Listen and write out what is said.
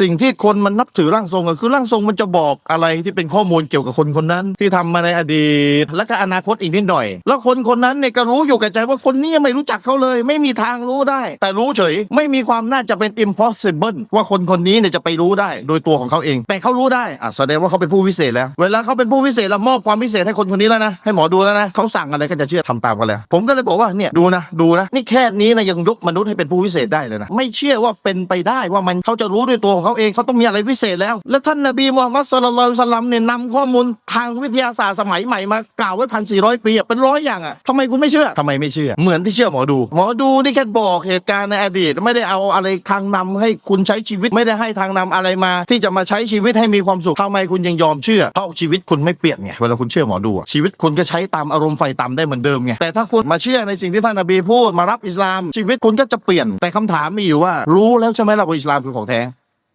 สิ่งที่คนมันนับถือร่างทรงก็คือร่างทรงมันจะบอกอะไรที่เป็นข้อมูลเกี่ยวกับคนคนนั้น ที่ทำมาในอดีต และก็อนาคตอีกนิดหน่อย แล้วคนคนนั้นเนี่ยก็รู้อยู่กับใจว่าคนนี้ไม่รู้จักเขาเลย ไม่มีทางรู้ได้ แต่รู้เฉย ไม่มีความน่าจะเป็น impossible ว่าคนคนนี้เนี่ยจะไปรู้ได้โดยตัวของเขาเอง แต่เขารู้ได้อะแสดงว่าเขาเป็นผู้วิเศษแล้ว เวลาเขาเป็นผู้วิเศษแล้วมอบความพิเศษให้คนคนนี้แล้วนะให้หมอดูแล้วนะเขาสั่งอะไรก็จะเชื่อทำตามกันแล้ว ผมก็เลยบอกว่าเนี่ยดูนะดูนะนี่แค่นี้นะยังยกมนุษย์ให้เป็นผู้วิเศษได้เลยนะไม่เชื่อว่าเป็นไปได้ว่ามันเขาจะรู้ด้วยตัวของเขาเองเขาต้องมีอะไรพิเศษแล้ว และท่านนบีมูฮัมมัดสุลลัลสลัมเนี่ยนำข้อมูลทางวิทยาศาสตร์สมัยใหม่มากล่าวไว้พันสี่ร้อยปีอะเป็นร้อยอย่างอะทำไมคุณไม่เชื่อทำไมไม่เชื่อ เหมือนที่เชื่อหมอดู หมอดูนี่แค่บอกเหตุการณ์ในอดีต ไม่ได้เอาอะไรทางนำให้คุณใช้ชีวิตไม่ได้ให้ทางนำอะไรมา ที่จะมาใช้ชีวิตให้มีความสุขทำไมคุณยังยอมเชื่อเพราะชีวิตคุณไม่เปลี่ยนไงเวลาคุณเชื่อหมอดูชีวิตคุณก็ใช้ตามอารมณ์ไฟต่ำได้เหมือนเดิมไงแต่ถ้าคุณมาเชื่อในสิ่งที่ท่านนบีพูดมารับอิสลาม ชีวิตคุณก็จะเปลี่ยนแต่คำถามมีอยู่ว่า รู้แล้วใช่ไหมล่ะว่าอิสลามคือของแท้